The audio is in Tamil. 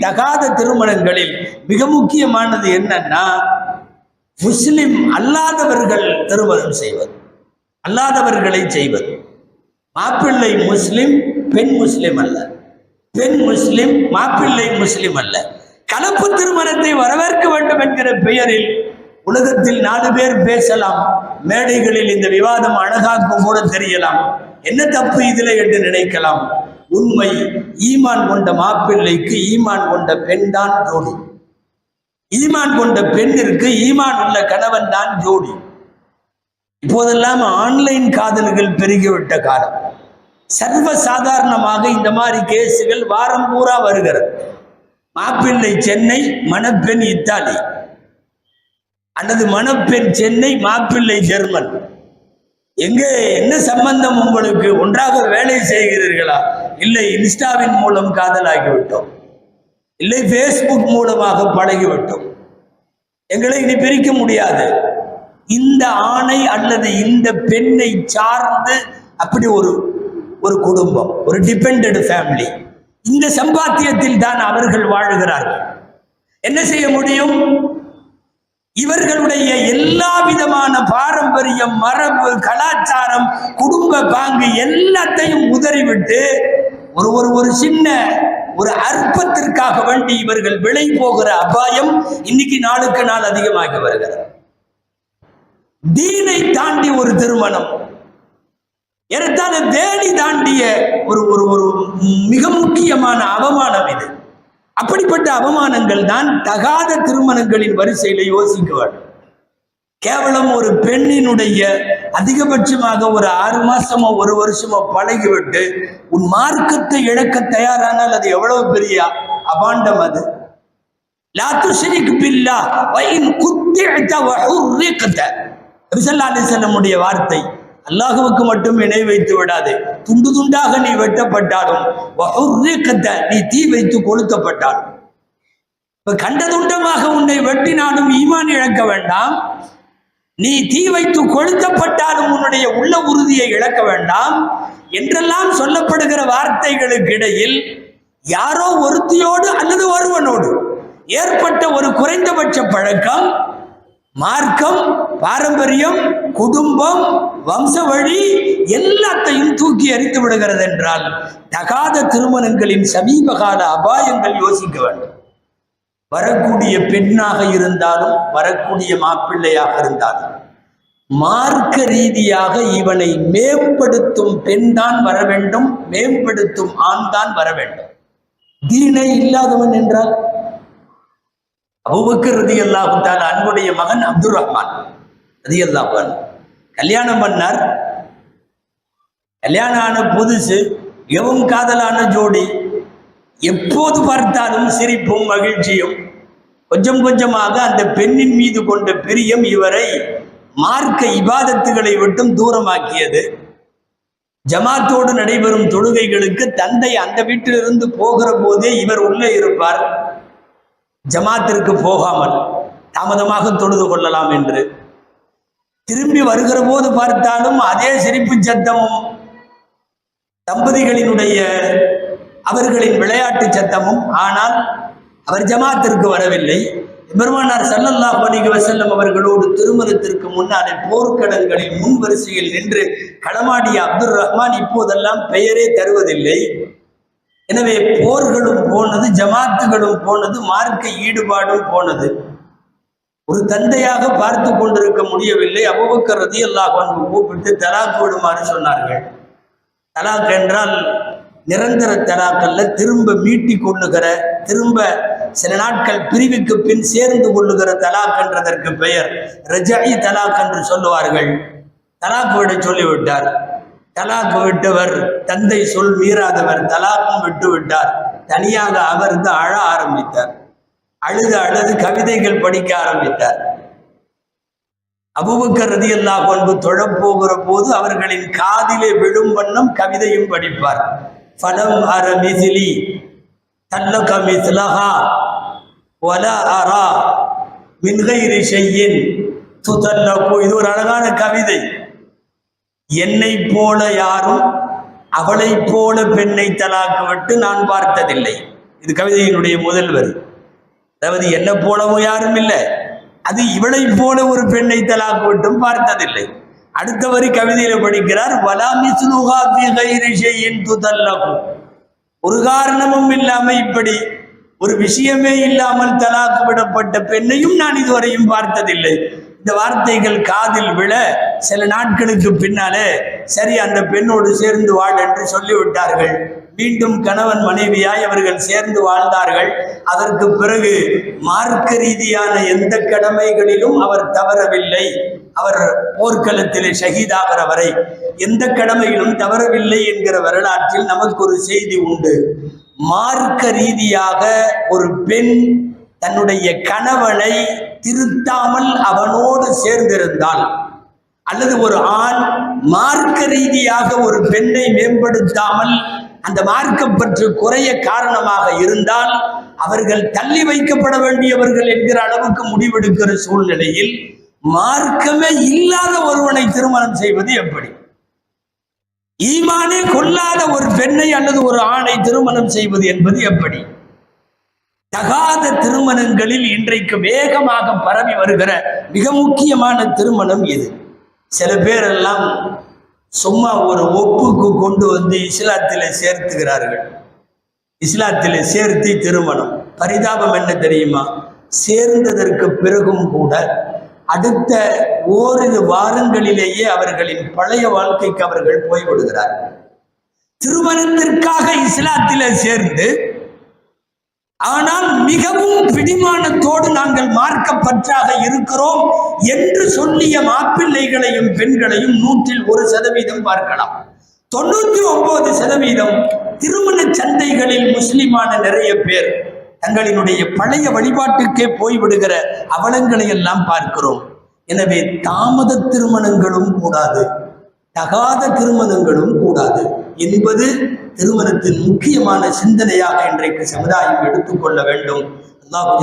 தகாத திருமணங்களில் மிக முக்கியமானது என்னன்னா முஸ்லிம் அல்லாதவர்கள் திருமணம் செய்வது. அல்லாதவர்களை செய்வது. மாப்பிள்ளை முஸ்லிம் பெண் முஸ்லிம் அல்ல. பெண் முஸ்லிம் மாப்பிள்ளை முஸ்லிம் அல்ல. கலப்பு திருமணத்தை வரவேற்க வேண்டும் என்கிற பெயரில் உலகத்தில் நாலு பேர் பேசலாம். மேடைகளில் இந்த விவாதம் அழகாக்கும் கூட தெரியலாம். என்ன தப்பு இதில் என்று நினைக்கலாம். உண்மை. ஈமான் கொண்ட மாப்பிள்ளைக்கு ஈமான் கொண்ட பெண் தான் ஜோடி. ஈமான் கொண்ட பெண்ணிற்கு ஈமான் உள்ள கணவன் தான் ஜோடி. இப்போதெல்லாம் ஆன்லைன் காதல்கள் பெருகிவிட்ட காலம். சர்வ சாதாரணமாக இந்த மாதிரி கேஸுகள் வாரம் பூரா வருகிறது. மாப்பிள்ளை சென்னை மணப்பெண் இத்தாலி. அல்லது மணப்பெண் சென்னை மாப்பிள்ளை ஜெர்மன். எங்கே என்ன சம்பந்தம் உங்களுக்கு? ஒன்றாக வேலை செய்கிறீர்களா? இல்லை இன்ஸ்டாவின் மூலம் காதலாகிவிட்டோம். இல்லை ஃபேஸ்புக் மூலமாக பழகிவிட்டோம். எங்களை இனி பிரிக்க முடியாது. இந்த ஆணை அல்லது இந்த பெண்ணை சார்ந்து அப்படி ஒரு ஒரு குடும்பம் ஒரு டிபெண்டட் ஃபேமிலி இந்த சம்பாத்தியத்தில் தான் அவர்கள் வாழுகிறார்கள். என்ன செய்ய முடியும்? இவர்களுடைய எல்லா விதமான பாரம்பரியம் மரபு கலாச்சாரம் குடும்ப பாங்கு எல்லாத்தையும் உதறிவிட்டு ஒரு ஒரு ஒரு சின்ன ஒரு அற்பத்திற்காக வேண்டி இவர்கள் விலை போகிற அபாயம் இன்னைக்கு நாளுக்கு நாள் அதிகமாகி வருகிறது. தீனை தாண்டி ஒரு திருமணம். ஏறத்தாழ தேடி தாண்டிய ஒரு ஒரு ஒரு மிக முக்கியமான அவமானம் இது. அப்படிப்பட்ட அவமானங்கள் தான் தகாத திருமணங்களின் வரிசையில யோசிக்க வேண்டும். கேவலம் ஒரு பெண்ணினுடைய அதிகபட்சமாக ஒரு ஆறு மாசமோ ஒரு வருஷமோ பழகிவிட்டு உன் மார்க்கத்தை இழக்க தயாரானால் அது எவ்வளவு பெரிய அபாண்டம் அது? லா பில்லா வைன் குத்தி வ ஹுர்ரிக்த வார்த்தை அல்லாஹுவுக்கு மட்டும் இணை வைத்து விடாது. துண்டு துண்டாக நீ வெட்டப்பட்டாலும் நீ தீ வைத்து கொளுத்தப்பட்டாலும். இப்ப கண்டதுண்டமாக உன்னை வெட்டினாலும் ஈமான் இழக்க வேண்டாம். நீ தீ வைத்து கொளுத்தப்பட்டாலும் உன்னுடைய உள்ள உறுதியை இழக்க வேண்டாம் என்றெல்லாம் சொல்லப்படுகிற வார்த்தைகளுக்கு இடையில் யாரோ ஒருத்தியோடு அல்லது ஒருவனோடு ஏற்பட்ட ஒரு குறைந்தபட்ச பழக்கம் மார்க்கம் பாரம்பரியம் குடும்பம் வம்ச வழி எல்லாத்தையும் தூக்கி எறிந்து விடுகிறது என்றால் தகாத திருமணங்களின் சமீபகால அபாயங்கள் யோசிக்க வேண்டும். வரக்கூடிய பெண்ணாக இருந்தாலும் வரக்கூடிய மாப்பிள்ளையாக இருந்தாலும் மார்க்க ரீதியாக இவனை மேம்படுத்தும் பெண் தான் வர வேண்டும் மேம்படுத்தும் ஆண் தான் வர வேண்டும். தீனை இல்லாதவன் என்றால்? அபுபக்கர் ரதி அல்லாஹுத்தால் அன்புடைய மகன் அப்துல் ரஹ்மான் ரதி அல்லாஹான் கல்யாணம் பண்ணார். கல்யாணம் ஆன புதுசு எவும் காதலான ஜோடி? எப்போது பார்த்தாலும் சிரிப்பும் மகிழ்ச்சியும் கொஞ்சம் கொஞ்சமாக அந்த பெண்ணின் மீது கொண்ட பிரியம் இவரை மார்க்க இபாதத்துகளை விட்டும் தூரமாக்கியது. ஜமாத்தோடு நடைபெறும் தொழுகைகளுக்கு தந்தை அந்த வீட்டிலிருந்து போகிற போதே இவர் உள்ளே இருப்பார். ஜமாத்திற்கு போகாமல் தாமதமாக தொழுது கொள்ளலாம் என்று. திரும்பி வருகிற போது பார்த்தாலும் அதே சிரிப்பு சத்தமும் தம்பதிகளினுடைய அவர்களின் விளையாட்டு சத்தமும் ஆனால் அவர் ஜமாத்திற்கு வரவில்லை. பெருமானார் ஸல்லல்லாஹு அலைஹி செல்லும் அவர்களோடு திருமணத்திற்கு முன்னாலே போர்க்கடல்களில் முன் வரிசையில் நின்று களமாடிய அப்துல் ரஹ்மான் இப்போதெல்லாம் பெயரே தருவதில்லை. எனவே போர்களும் போனது ஜமாத்துகளும் போனது மார்க்க ஈடுபாடும் போனது. ஒரு தந்தையாக பார்த்து கொண்டிருக்க முடியவில்லை. அபுபக்கர் ரதி அல்லாஹ் கூப்பிட்டு தலாக் விடுமாறு சொன்னார்கள். தலாக் என்றால் நிரந்தர தலாக்கல்ல திரும்ப மீட்டி கொள்ளுகிற திரும்ப சில நாட்கள் பிரிவுக்கு பின் சேர்ந்து கொள்ளுகிற தலாக் என்றதற்கு பெயர் ரஜாயி தலாக் என்று சொல்லுவார்கள். தலாக் விட சொல்லிவிட்டார். தலாக் விட்டவர் தந்தை சொல் மீறாதவர் தலாக்கும் விட்டு விட்டார் தனியாக அமர்ந்து அழ ஆரம்பித்தார். அழுது அழுது கவிதைகள் படிக்க ஆரம்பித்தார். அபுபக்கர் ரதி கொண்டு அன்பு தொழப்போகிற போது அவர்களின் காதிலே விழும் வண்ணம் கவிதையும் படிப்பார். ஃபலம் அர மிசிலி தல்லக மிஸ்லஹா வல அரா மின்கைரி ஷையின் துதல்லகு இது ஒரு அழகான கவிதை. என்னை போல யாரும் அவளைப் போல பெண்ணை தலாக்கு நான் பார்த்ததில்லை. இது கவிதையினுடைய முதல் வரி. அதாவது என்ன போலவும் யாரும் இல்லை. அது இவளை போல ஒரு பெண்ணை தலாக்கு விட்டும் பார்த்ததில்லை. அடுத்த வரி கவிதையில படிக்கிறார் வலாமிசுலுகா ஒரு காரணமும் இல்லாம இப்படி ஒரு விஷயமே இல்லாமல் தலாக்கு விடப்பட்ட பெண்ணையும் நான் இதுவரையும் பார்த்ததில்லை. இந்த வார்த்தைகள் காதில் விழ சில நாட்களுக்கு பின்னாலே சரி அந்த பெண்ணோடு சேர்ந்து வாழ் என்று சொல்லிவிட்டார்கள். மீண்டும் கணவன் மனைவியாய் அவர்கள் சேர்ந்து வாழ்ந்தார்கள். அதற்கு பிறகு மார்க்க ரீதியான எந்த கடமைகளிலும் அவர் தவறவில்லை. அவர் போர்க்களத்திலே ஷஹீதாகிற வரை எந்த கடமையிலும் தவறவில்லை என்கிற வரலாற்றில் நமக்கு ஒரு செய்தி உண்டு. மார்க்க ரீதியாக ஒரு பெண் தன்னுடைய கணவனை திருத்தாமல் அவனோடு சேர்ந்திருந்தால் அல்லது ஒரு ஆண் மார்க்க ரீதியாக ஒரு பெண்ணை மேம்படுத்தாமல் அந்த மார்க்கம் பற்று குறைய காரணமாக இருந்தால் அவர்கள் தள்ளி வைக்கப்பட வேண்டியவர்கள் என்கிற அளவுக்கு முடிவெடுக்கிற சூழ்நிலையில் மார்க்கமே இல்லாத ஒருவனை திருமணம் செய்வது எப்படி? ஈமானே கொள்ளாத ஒரு பெண்ணை அல்லது ஒரு ஆணை திருமணம் செய்வது என்பது எப்படி? தகாத திருமணங்களில் இன்றைக்கு வேகமாக பரவி வருகிற மிக முக்கியமான திருமணம் இது சில பேரெல்லாம் சும்மா ஒரு ஒப்புக்கு கொண்டு வந்து இஸ்லாத்தில் சேர்த்துகிறார்கள். இஸ்லாத்தில் சேர்த்து திருமணம். பரிதாபம் என்ன தெரியுமா? சேர்ந்ததற்கு பிறகும் கூட அடுத்த ஓரிரு வாரங்களிலேயே அவர்களின் பழைய வாழ்க்கைக்கு அவர்கள் போய்விடுகிறார்கள் திருமணத்திற்காக இஸ்லாத்தில சேர்ந்து ஆனால் மிகவும் பிடிமானத்தோடு நாங்கள் மார்க்கப்பற்றாக இருக்கிறோம் என்று சொல்லிய மாப்பிள்ளைகளையும் பெண்களையும் நூற்றில் ஒரு சதவீதம் பார்க்கலாம். தொண்ணூத்தி ஒன்பது சதவீதம் திருமண சந்தைகளில் முஸ்லிமான நிறைய பேர் தங்களினுடைய பழைய வழிபாட்டுக்கே போய்விடுகிற அவலங்களை எல்லாம் பார்க்கிறோம். எனவே தாமத திருமணங்களும் கூடாது. தகாத திருமணங்களும் கூடாது. என்பது திருமணத்தின் முக்கியமான சிந்தனையாக இன்றைக்கு சமுதாயம் எடுத்துக்கொள்ள வேண்டும். அல்லாஹு